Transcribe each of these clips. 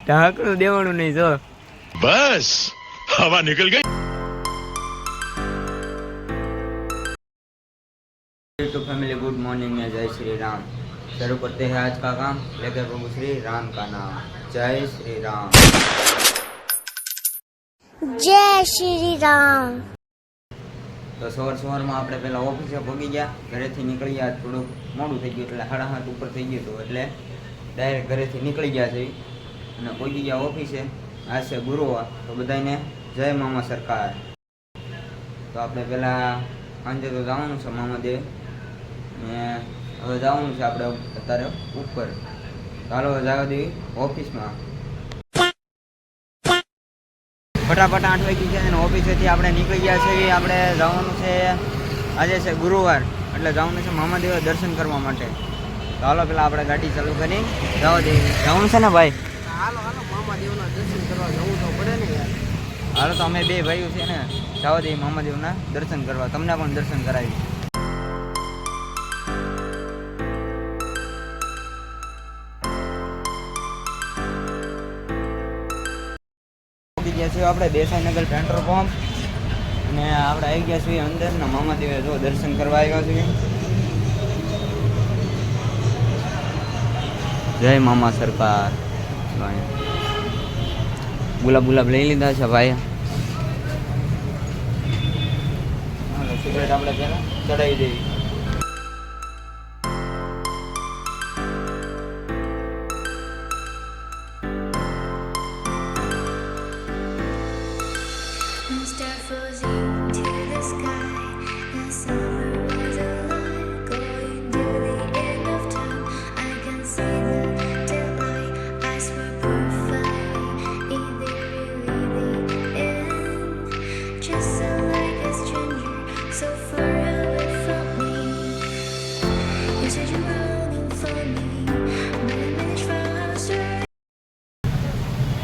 ઢાંકણું દેવાનું નહીં જો बस हवा निकल गई तो फैमिली गुड मॉर्निंग में जय श्री राम शुरू करते हैं आज का काम लेकर प्रभु श्री राम का नाम जय श्री राम જય શ્રી રામ તો સવાર સવારમાં આપણે પહેલા ઓફિસે પહોંચી ગયા ઘરેથી નીકળી ગયા થોડુંક મોડું થઈ ગયું એટલે સાડા સાત ઉપર થઈ ગયું હતું એટલે ડાયરેક્ટ ઘરેથી નીકળી ગયા છે અને પહોંચી ગયા ઓફિસે આજ છે ગુરુવાર, તો બધાને જય મામા સરકાર. તો આપણે પહેલાં સાંજે તો જવાનું છે મામાદેવ, ને હવે જવાનું છે આપણે અત્યારે ઉપર. ચાલો જવા દેવી ઓફિસમાં. ફટાફટ આઠ વાગી ગયા અને ઓફિસેથી આપણે નીકળી ગયા છે આપણે જવાનું છે, આજે છે ગુરુવાર, એટલે જવાનું છે મામાદેવ દર્શન કરવા માટે. હાલો પેલા આપણે ગાડી ચાલુ કરી, જવા દેવી જવાનું છે ને ભાઈ? હાલો દર્શન કરવા જવું તો પડે ને હાલો, તો અમે બે ભાઈઓ છે ને જવા દઈએ મામાદેવના દર્શન કરવા. તમને પણ દર્શન કરાવી ગયા છીએ આપણે દેસાઈનગર પેટ્રોલ પંપ. અને આપણે આવી ગયા છીએ અંદર. ને મામાદેવે જો દર્શન કરવા આવ્યા છીએ. જય મામા સરકાર. ગુલાબ ગુલાબ લઈ લીધા છે ભાઈ સિગરેટ આપણે ચડાવી દેવી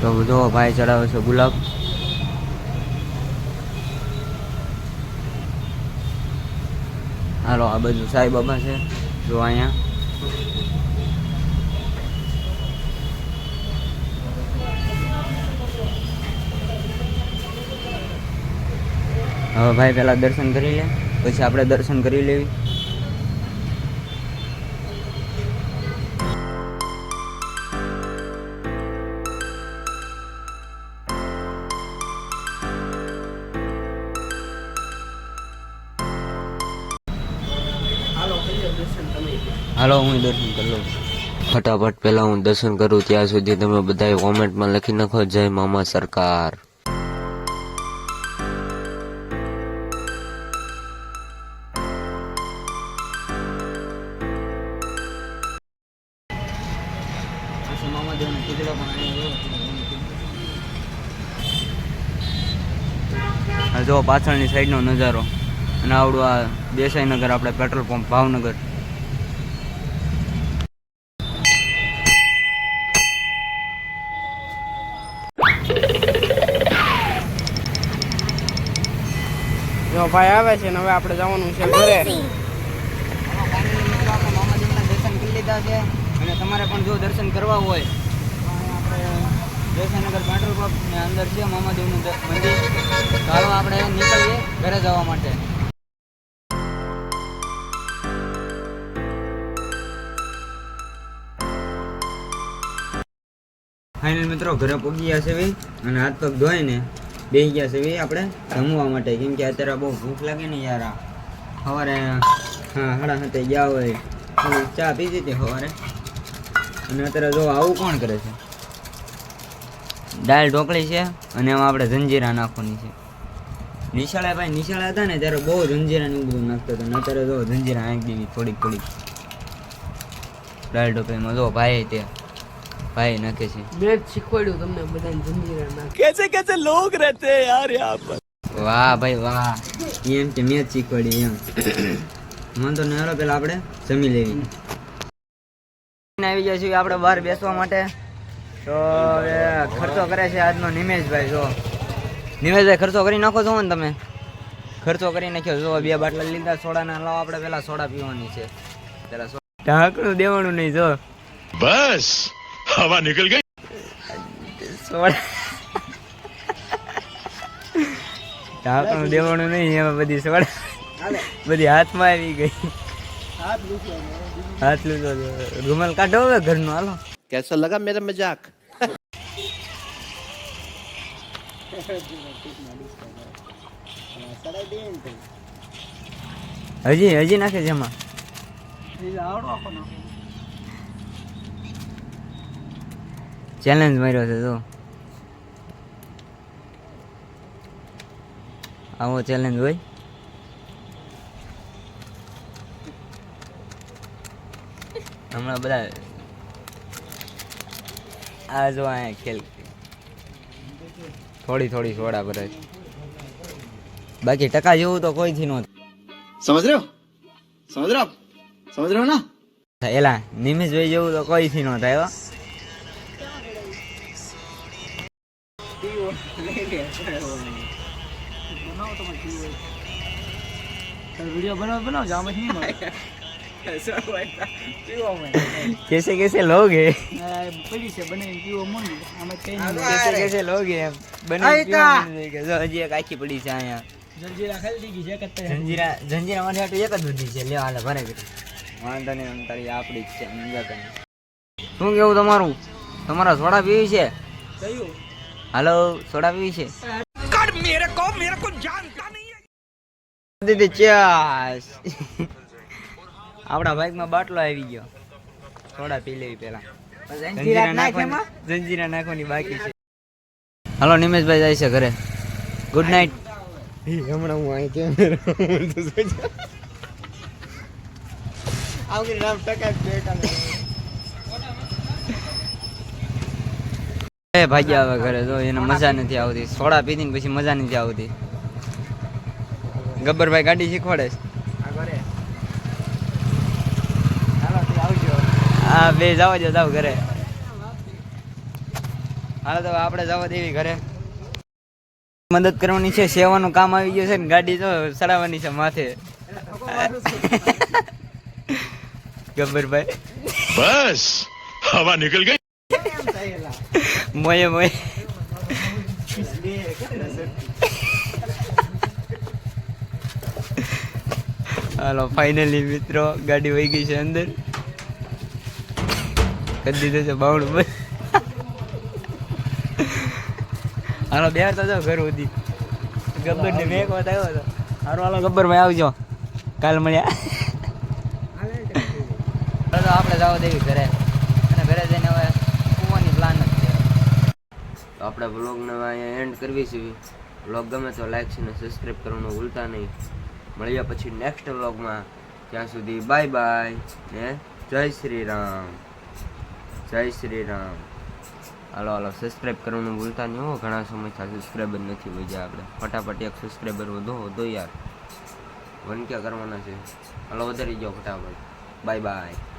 તો જો ભાઈ ચડાવે છે ગુલાબ. હાલો, આ બાજુ સાઈ બાબા છે, જો અહીંયા. હવે ભાઈ પેલા દર્શન કરી લે, પછી આપણે દર્શન કરી લેવી. હાલો હું દર્શન કરી લઉં. ફટાફટ પહેલા હું દર્શન કરું ત્યાં સુધી તમે બધા કોમેન્ટમાં લખી નાખો જય મામા સરકાર. જો પાછળની સાઈડનો નજારો. અને આવડું આ દેસાઈનગર આપણે પેટ્રોલ પંપ ભાવનગર. જો ભાઈ આવે છે ને હવે આપણે જવાનું છે ઘરે. દર્શન કરી લીધા છે અને તમારે પણ જો દર્શન કરવા હોય આપણે પેટ્રોલ પંપ ને અંદર છે મામાદેવનું મંદિર. ચાલો આપણે નીકળીએ ઘરે જવા માટે. ફાઇનલ મિત્રો ઘરે પહોંચી ગયા છે ભાઈ. અને હાથ પગ ધોઈને બેસી ગયા છે આપણે જમવા માટે, કેમ કે અત્યારે બહુ ભૂખ લાગે ને યાર સવારે, હા સાડા સાતે ગયા હોય ચા પીધી હતી સવારે. અને અત્યારે જો આવું કોણ કરે છે? દાળ ઢોકળી છે અને એમાં આપણે જંજીરા નાખવાની છે. નિશાળા ભાઈ, નિશાળા હતા ને ત્યારે બહુ જંજીરા ને બધું નાખતો હતો. અત્યારે જો જંજીરા દેવી થોડીક થોડીક. દાળ ઢોકળીમાં જો ભાઈ તે ભાઈ નાખે છે. મેં શીખવાડ્યું તમને બધાને જંજીરા પર વાહ ભાઈ વાહ. એમ કે મેં શીખવાડી એમ. વાંધો નહીં હાલો પેલા આપણે જમી લેવી. આવી ગયા છીએ આપણે બહાર બેસવા માટે. તો હવે ખર્ચો કરે છે આજનો નિમેશભાઈ જો. નિમેશભાઈ ખર્ચો કરી નાખો છો ને તમે. ખર્ચો કરી નાખ્યો. જો બે બાટલા લીધા સોડાના લાવો આપણે પેલા સોડા પીવાની છે. પેલા ઢાંકણું દેવાનું નહીં જો. बस हवा निकल गई સોડા ઢાંકણું દેવાનું નહીં એમાં બધી સોડા બધી હાથમાં આવી ગઈ હાથ લીધો રૂમાલ કાઢો હવે ઘરનો હાલો कैसा लगा मेरा मजाक હજી હજી નાખે છે એમાં ચેલેન્જ માર્યો છે તો આવો ચેલેન્જ હોય. હમણાં બધા આ જો અહીંયા ખેલ. થોડી થોડી સોડા ભરે બાકી ટકા જેવું તો કોઈ થી સમજ રહ્યો? સમજ રહ્યો? સમજ ના? એલા નિમિષભાઈ જેવું તો કોઈ થી ન થાય હો कैसे कैसे लोग हैं कैसे कैसे लोग हैं બને પીવા મને કે જો હજી એક આખી પડી છે અહીંયા જંજીરા જંજીરા મારી હાટુ એક જ બધી છે લ્યો હાલે ભરે કરી વાંધો નહીં આમ તારી આપડી જ છે સમજા તને શું કેવું તમારું તમારા સોડા પીવી છે હાલો સોડા પીવી છે? દીદી ચાસ. આપણા બાઈકમાં બાટલો આવી ગયો. સોડા પી લેવી પેલા જંજીરા નાખવાની જંજીરા નાખવાની બાકી છે. હાલો નિમેશભાઈ જાય છે ઘરે. ગુડ નાઇટ હમણાં હું અહીં કેમ આવું નામ ટકા એ ભાગ્યા આવે ઘરે જો એને મજા નથી આવતી. સોડા પીધી ને પછી મજા નથી આવતી. ગબ્બરભાઈ ગાડી શીખવાડે હા, બે જવા દો જાવ ઘરે. હાલો, તો આપણે જવા દેવી ઘરે. મદદ કરવાની છે, સેવાનું કામ આવી ગયું છે ને, ગાડી તો ચડાવવાની છે માથે. ગબ્બરભાઈ. બસ, હવા નીકળ ગઈ. મોયે moje. હાલો ફાઇનલી મિત્રો, ગાડી વહી ગઈ છે અંદર. કરી દીધો છે બાવણું બંધ હાલો બે તો જાઓ ઘર સુધી. ગબ્બર ને મેં વાત આવ્યો હતો. હારો હાલો, ગબ્બર ભાઈ, આવજો. કાલ મળ્યા. આપણે જાવ દેવી ઘરે. અને ઘરે જઈને હવે કૂવાની પ્લાન જ છે તો આપણે બ્લોગને અહીંયા એન્ડ કરવી છે. બ્લોગ ગમે તો લાઈક છે ને સબસ્ક્રાઈબ કરવાનું ભૂલતા નહીં. મળીએ પછી નેક્સ્ટ બ્લોગમાં ત્યાં સુધી બાય બાય ને જય શ્રી રામ. જય શ્રી રામ. હાલો હાલો સબસ્ક્રાઈબ કરવાનું ભૂલતા નહીં હો. ઘણા સમયથી સબસ્ક્રાઈબર નથી વધ્યા આપણે. ફટાફટ એક સબસ્ક્રાઈબર વધો વધો યાર. વન ક્યાં કરવાના છે. હાલો, વધારી જાઓ ફટાફટ. Bye bye